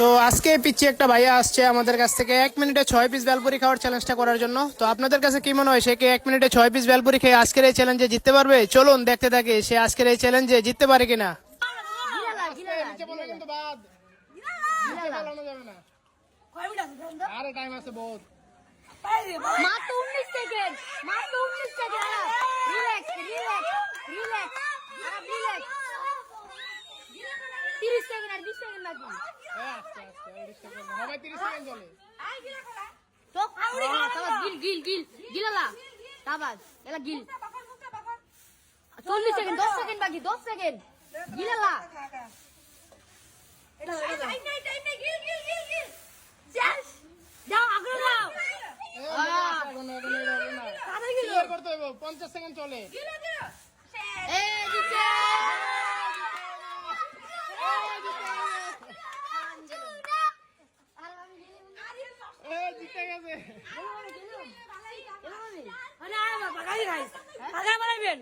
তো আজকে পিচ্ছি একটা ভাইয়া আসছে আমাদের কাছ থেকে এক মিনিটে ছয় পিস বেলপুরি খাওয়ার চ্যালেঞ্জটা করার জন্য। তো আপনাদের কাছে কি মনে হয়, সে কি এক মিনিটে ছয় পিস বেলপুরি খেয়ে আজকের এই চ্যালেঞ্জে জিততে পারবে? চলুন দেখতে থাকি সে আজকের এই চ্যালেঞ্জে জিততে পারে কিনা। Relax relax relax relax second আর বিশ সেকেন্ড বাকি হবে তিরিশ সেকেন্ড চলে তো তাবাস গিল গিল গিল গিলালা তাবাস এলা গিল চল্লিশ সেকেন্ড দশ সেকেন্ড বাকি দশ সেকেন্ড গিলালা যাও আগ্রহ দাও করতে হবে পঞ্চাশ সেকেন্ড চলে জিতে গেছে আরে বাবা গাইস আগে বাড়াইবেন